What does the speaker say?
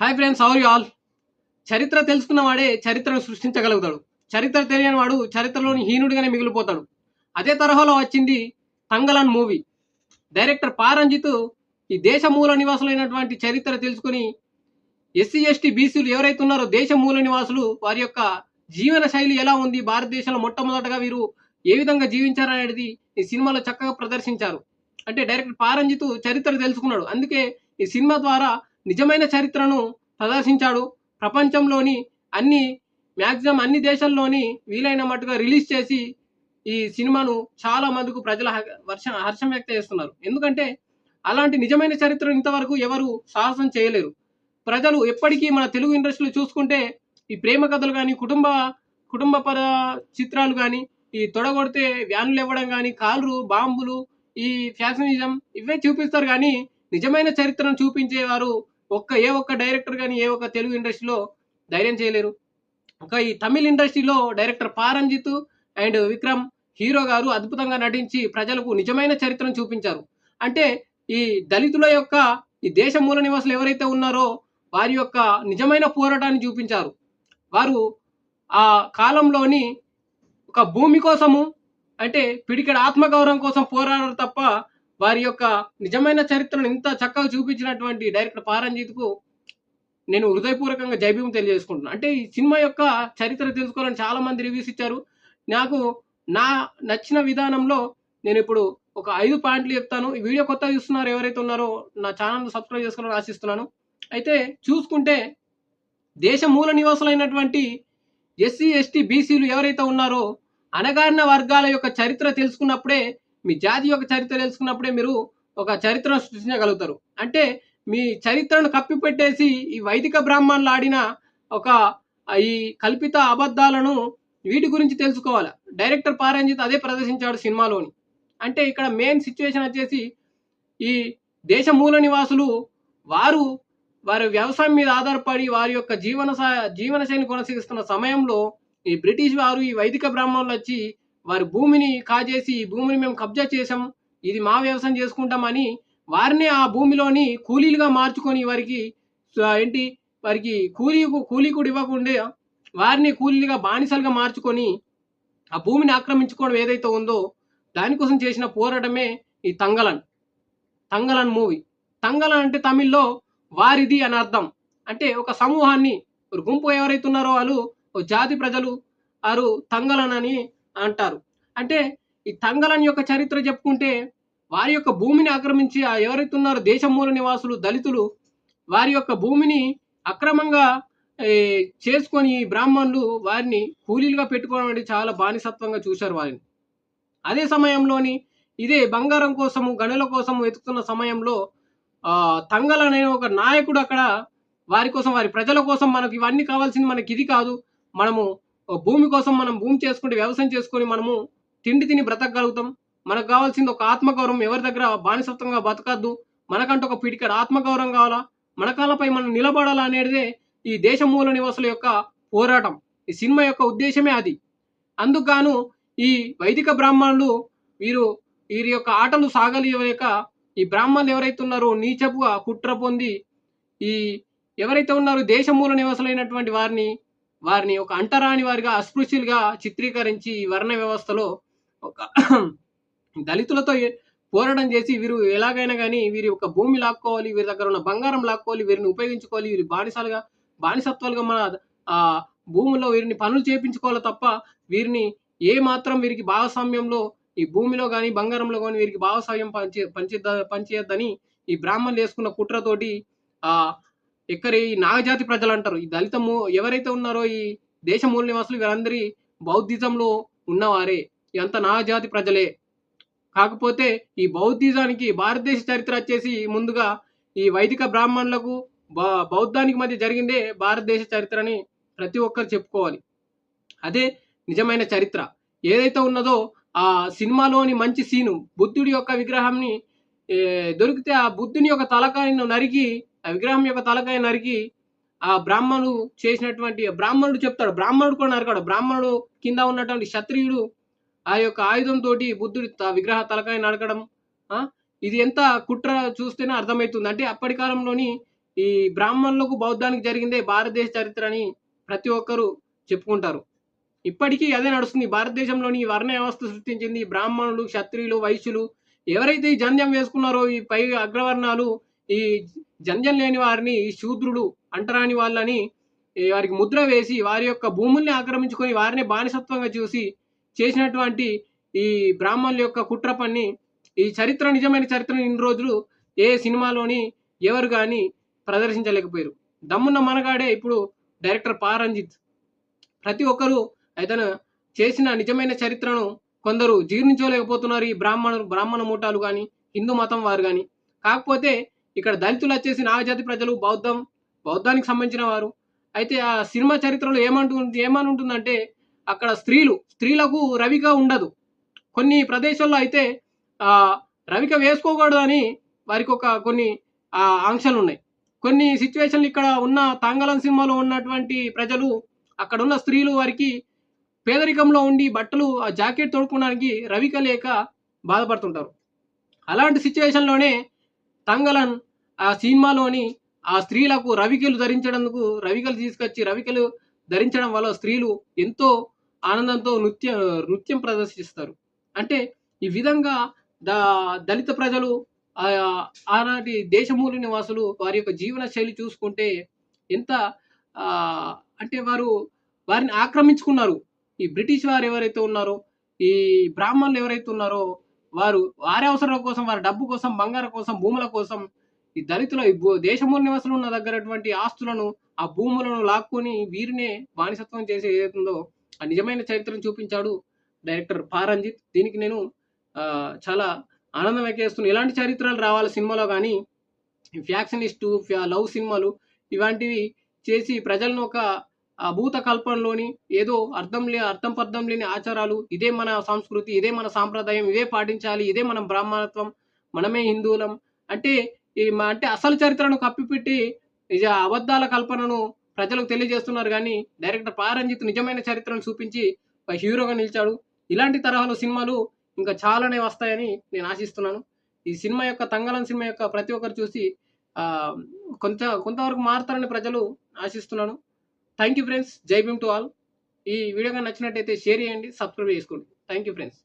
Hi friends how are you all చరిత్ర తెలుసుకున్న వాడే చరిత్రను సృష్టించగలుగుతాడు. చరిత్ర తెలియని వాడు చరిత్రలోని హీనుడిగానే మిగిలిపోతాడు. అదే తరహాలో వచ్చింది తంగలన్ మూవీ. డైరెక్టర్ పారంజిత్ ఈ దేశ మూల నివాసులైనటువంటి చరిత్ర తెలుసుకుని ఎస్సీ ఎస్టీ బీసీలు ఎవరైతే ఉన్నారో దేశ మూల నివాసులు వారి యొక్క జీవన శైలి ఎలా ఉంది భారతదేశంలో మొట్టమొదటగా వీరు ఏ విధంగా జీవించారనేది ఈ సినిమాలో చక్కగా ప్రదర్శించారు. అంటే డైరెక్టర్ పారంజిత్ చరిత్ర తెలుసుకున్నాడు. అందుకే ఈ సినిమా ద్వారా నిజమైన చరిత్రను ప్రదర్శించాడు. ప్రపంచంలోని అన్ని మ్యాక్సిమం అన్ని దేశాల్లోని వీలైన మట్టుగా రిలీజ్ చేసి ఈ సినిమాను చాలా మందికి ప్రజల హ- వర్ష హర్షం వ్యక్తం చేస్తున్నారు. ఎందుకంటే అలాంటి నిజమైన చరిత్రను ఇంతవరకు ఎవరు సాహసం చేయలేరు. ప్రజలు ఎప్పటికీ మన తెలుగు ఇండస్ట్రీలో చూసుకుంటే ఈ ప్రేమ కథలు కానీ కుటుంబ కుటుంబ పద చిత్రాలు కానీ ఈ తొడగొడితే వ్యాన్లు ఇవ్వడం కానీ కాళ్ళు బాంబులు ఈ ఫ్యాషనిజం ఇవే చూపిస్తారు. కానీ నిజమైన చరిత్రను చూపించేవారు ఒక్క ఏ ఒక్క డైరెక్టర్ కానీ ఏ ఒక్క తెలుగు ఇండస్ట్రీలో ధైర్యం చేయలేరు. ఒక ఈ తమిళ ఇండస్ట్రీలో director Paranjith and Vikram hero గారు అద్భుతంగా నటించి ప్రజలకు నిజమైన చరిత్రను చూపించారు. అంటే ఈ దళితుల యొక్క ఈ దేశ మూల నివాసులు ఎవరైతే ఉన్నారో వారి యొక్క నిజమైన పోరాటాన్ని చూపించారు. వారు ఆ కాలంలోని ఒక భూమి కోసము అంటే పిడికెడ ఆత్మగౌరవం కోసం పోరాడారు తప్ప వారి యొక్క నిజమైన చరిత్రను ఇంత చక్కగా చూపించినటువంటి డైరెక్టర్ పారంజిత్కు నేను హృదయపూర్వకంగా జైభీం తెలియజేసుకుంటున్నాను అంటే ఈ సినిమా యొక్క చరిత్ర తెలుసుకోవాలని చాలా మంది రివ్యూస్ ఇచ్చారు. నాకు నా నచ్చిన విధానంలో నేను ఇప్పుడు ఒక ఐదు పాయింట్లు చెప్తాను. ఈ వీడియో కొత్త చూస్తున్నారు ఎవరైతే ఉన్నారో నా ఛానల్ సబ్స్క్రైబ్ చేసుకోవాలని ఆశిస్తున్నాను. అయితే చూసుకుంటే దేశ మూల నివాసులైనటువంటి ఎస్సీ ఎస్టీ బీసీలు ఎవరైతే ఉన్నారో అణగారిన వర్గాల యొక్క చరిత్ర తెలుసుకున్నప్పుడే మీ జాతి యొక్క చరిత్ర తెలుసుకున్నప్పుడే మీరు ఒక చరిత్రను సృష్టించగలుగుతారు. అంటే మీ చరిత్రను కప్పిపెట్టేసి ఈ వైదిక బ్రాహ్మణులు ఆడిన ఒక ఈ కల్పిత అబద్ధాలను వీటి గురించి తెలుసుకోవాలి? డైరెక్టర్ పారంజిత్ అదే ప్రదర్శించాడు సినిమాలోని. అంటే ఇక్కడ మెయిన్ సిచ్యువేషన్ వచ్చేసి ఈ దేశ మూల నివాసులు వారు వారి వ్యవసాయం మీద ఆధారపడి వారి యొక్క జీవన సా- జీవన శైలిని కొనసాగిస్తున్న సమయంలో ఈ బ్రిటిష్ వారు ఈ వైదిక బ్రాహ్మణులు వచ్చి వారి భూమిని కాజేసి ఈ భూమిని మేము కబ్జా చేసాం ఇది మా వ్యవసాయం చేసుకుంటామని వారిని ఆ భూమిలోని కూలీలుగా మార్చుకొని వారికి ఏంటి వారికి కూలీ కూలీ కూడా ఇవ్వకుండా వారిని కూలీలుగా బానిసలుగా మార్చుకొని ఆ భూమిని ఆక్రమించుకోవడం ఏదైతే ఉందో దానికోసం చేసిన పోరాటమే ఈ తంగలన్ తంగలన్ మూవీ. తంగలన్ అంటే తమిళ్ళో వారిది అని అర్థం. అంటే ఒక సమూహాన్ని ఒక గుంపు ఎవరైతే ఉన్నారో వాళ్ళు ఒక జాతి ప్రజలు వారు తంగలన్ అని అంటారు. అంటే ఈ తంగలన్ యొక్క చరిత్ర చెప్పుకుంటే వారి యొక్క భూమిని ఆక్రమించి ఆ ఎవరైతే ఉన్నారో దేశమూల నివాసులు దళితులు వారి యొక్క భూమిని అక్రమంగా చేసుకొని ఈ బ్రాహ్మణులు వారిని కూలీలుగా పెట్టుకోవడం అనేది చాలా బానిసత్వంగా చూశారు వారిని. అదే సమయంలోని ఇదే బంగారం కోసము గనుల కోసము వెతుకుతున్న సమయంలో తంగల్ అనే ఒక నాయకుడు అక్కడ వారి కోసం వారి ప్రజల కోసం మనకు ఇవన్నీ కావాల్సింది మనకి ఇది కాదు. మనము భూమి కోసం మనం భూమి చేసుకుంటే వ్యవసాయం చేసుకొని మనము తిండి తిని బ్రతకగలుగుతాం. మనకు కావాల్సింది ఒక ఆత్మగౌరవం. ఎవరి దగ్గర బానిసత్వంగా బతకద్దు? మనకంటూ ఒక పిడికడ ఆత్మగౌరవం కావాలా? మన కాళ్ళపై మనం నిలబడాలా అనేదే ఈ దేశ మూల నివాసుల యొక్క పోరాటం. ఈ సినిమా యొక్క ఉద్దేశమే అది. అందుకు ఈ వైదిక బ్రాహ్మణులు వీరు వీరి యొక్క ఆటలు సాగలేక ఈ బ్రాహ్మణులు ఎవరైతే ఉన్నారో నీచపుగా కుట్ర పొంది ఈ ఎవరైతే ఉన్నారో దేశమూల నివాసులైనటువంటి వారిని వారిని ఒక అంటరాని వారిగా అస్పృశ్యులుగా చిత్రీకరించి వర్ణ వ్యవస్థలో ఒక దళితులతో పోరాటం చేసి వీరు ఎలాగైనా కానీ వీరి యొక్క భూమి లాక్కోవాలి వీరి దగ్గర ఉన్న బంగారం లాక్కోవాలి వీరిని ఉపయోగించుకోవాలి వీరి బానిసలుగా బానిసత్వాలుగా మన ఆ భూమిలో వీరిని పనులు చేపించుకోవాలి తప్ప వీరిని ఏ మాత్రం వీరికి భాగస్వామ్యంలో ఈ భూమిలో కానీ బంగారంలో కానీ వీరికి భాగస్వామ్యం పంచే పంచిద్ద పంచేయద్దని ఈ బ్రాహ్మణులు వేసుకున్న కుట్రతోటి ఆ ఇక్కడ ఈ నాగజాతి ప్రజలు అంటారు ఈ దళితము ఎవరైతే ఉన్నారో ఈ దేశ మూల నివాసులు వీరందరి బౌద్ధిజంలో ఉన్నవారే. ఇదంతా నాగజాతి ప్రజలే. కాకపోతే ఈ బౌద్ధిజానికి భారతదేశ చరిత్ర వచ్చేసి ముందుగా ఈ వైదిక బ్రాహ్మణులకు బౌద్ధానికి మధ్య జరిగిందే భారతదేశ చరిత్రని ప్రతి ఒక్కరు చెప్పుకోవాలి. అదే నిజమైన చరిత్ర. ఏదైతే ఉన్నదో ఆ సినిమాలోని మంచి సీను బుద్ధుడి యొక్క విగ్రహాన్ని దొరికితే ఆ బుద్ధుని యొక్క తలకాయను నరికి ఆ విగ్రహం యొక్క తలకాయ నరికి ఆ బ్రాహ్మణుడు చేసినటువంటి బ్రాహ్మణుడు చెప్తాడు బ్రాహ్మణుడు కూడా నరకాడు. బ్రాహ్మణుడు కింద ఉన్నటువంటి క్షత్రియుడు ఆ యొక్క ఆయుధంతో బుద్ధుడి త- విగ్రహ తలకాయ నరకడం ఇది ఎంత కుట్ర చూస్తేనే అర్థమవుతుంది. అంటే అప్పటి కాలంలోని ఈ బ్రాహ్మణులకు బౌద్ధానికి జరిగిందే భారతదేశ చరిత్ర అని ప్రతి ఒక్కరూ చెప్పుకుంటారు. ఇప్పటికీ అదే నడుస్తుంది. భారతదేశంలోని వర్ణ వ్యవస్థ సృష్టించింది బ్రాహ్మణులు క్షత్రియులు వైశ్యులు. ఎవరైతే ఈ జంధ్యం వేసుకున్నారో ఈ పై అగ్రవర్ణాలు ఈ జంజం లేని వారిని ఈ శూద్రులు అంటరాని వాళ్ళని వారికి ముద్ర వేసి వారి యొక్క భూముల్ని ఆక్రమించుకొని వారిని బానిసత్వంగా చూసి చేసినటువంటి ఈ బ్రాహ్మణుల యొక్క కుట్ర పని ఈ చరిత్ర నిజమైన చరిత్ర ఇన్ని రోజులు ఏ సినిమాలోని ఎవరు కానీ ప్రదర్శించలేకపోయారు. దమ్మున్న మనగాడే ఇప్పుడు డైరెక్టర్ పారంజిత్. ప్రతి ఒక్కరూ అతను చేసిన నిజమైన చరిత్రను కొందరు జీర్ణించలేకపోతున్నారు ఈ బ్రాహ్మణులు బ్రాహ్మణ మూటాలు కానీ హిందూ మతం వారు కానీ కాకపోతే ఇక్కడ దళితులు వచ్చేసి నాగజాతి ప్రజలు బౌద్ధం బౌద్ధానికి సంబంధించిన వారు. అయితే ఆ సినిమా చరిత్రలో ఏమంటు ఏమని ఉంటుందంటే అక్కడ స్త్రీలు స్త్రీలకు రవిక ఉండదు. కొన్ని ప్రదేశాల్లో అయితే రవిక వేసుకోకూడదు అని వారికి ఒక కొన్ని ఆంక్షలు ఉన్నాయి. కొన్ని సిచ్యువేషన్లు ఇక్కడ ఉన్న తాంగలం సినిమాలో ఉన్నటువంటి ప్రజలు అక్కడ ఉన్న స్త్రీలు వారికి పేదరికంలో ఉండి బట్టలు ఆ జాకెట్ తొడుక్కోవడానికి రవిక లేక బాధపడుతుంటారు. అలాంటి సిచ్యువేషన్లోనే తంగలన్ ఆ సినిమాలోని ఆ స్త్రీలకు రవికలు ధరించడందుకు రవికలు తీసుకొచ్చి రవికలు ధరించడం వల్ల స్త్రీలు ఎంతో ఆనందంతో నృత్య నృత్యం ప్రదర్శిస్తారు. అంటే ఈ విధంగా ద దళిత ప్రజలు ఆ ఆనాటి దేశమూల నివాసులు వారి యొక్క జీవన శైలి చూసుకుంటే ఎంత అంటే వారు వారిని ఆక్రమించుకున్నారు. ఈ బ్రిటిష్ వారు ఎవరైతే ఉన్నారో ఈ బ్రాహ్మణులు ఎవరైతే ఉన్నారో వారు వారి అవసరాల కోసం వారి డబ్బు కోసం బంగారం కోసం భూముల కోసం ఈ దళితుల ఈ భూ- దేశమూల నివాసులు ఉన్న దగ్గరటువంటి ఆస్తులను ఆ భూములను లాక్కొని వీరినే బానిసత్వం చేసి ఏదైతుందో ఆ నిజమైన చరిత్రను చూపించాడు డైరెక్టర్ పారంజిత్. దీనికి నేను చాలా ఆనందం ఎక్కేస్తున్నాను ఇలాంటి చరిత్రలు రావాలి సినిమాలో కానీ ఫ్యాక్షనిస్టు ఫ్యా- లవ్ సినిమాలు ఇలాంటివి చేసి ప్రజలను ఒక భూత కల్పనలోని ఏదో అర్థం లే అర్థం పర్థం లేని ఆచారాలు ఇదే మన సంస్కృతి ఇదే మన సాంప్రదాయం ఇదే పాటించాలి ఇదే మనం బ్రాహ్మణత్వం మనమే హిందువులం అంటే ఈ మ- అంటే అసలు చరిత్రను కప్పిపెట్టి నిజ అబద్ధాల కల్పనను ప్రజలకు తెలియజేస్తున్నారు కానీ డైరెక్టర్ పారంజిత్ నిజమైన చరిత్రను చూపించి ఒక హీరోగా నిలిచాడు. ఇలాంటి తరహాలో సినిమాలు ఇంకా చాలానే వస్తాయని నేను ఆశిస్తున్నాను. ఈ సినిమా యొక్క తంగళం సినిమా యొక్క ప్రతి ఒక్కరు చూసి కొంత కొంతవరకు మారుతారని ప్రజలు ఆశిస్తున్నాను. Thank you friends Jai Bhim to all ఈ వీడియో కానీ నచ్చినట్టయితే షేర్ చేయండి సబ్స్క్రైబ్ చేసుకోండి. Thank you friends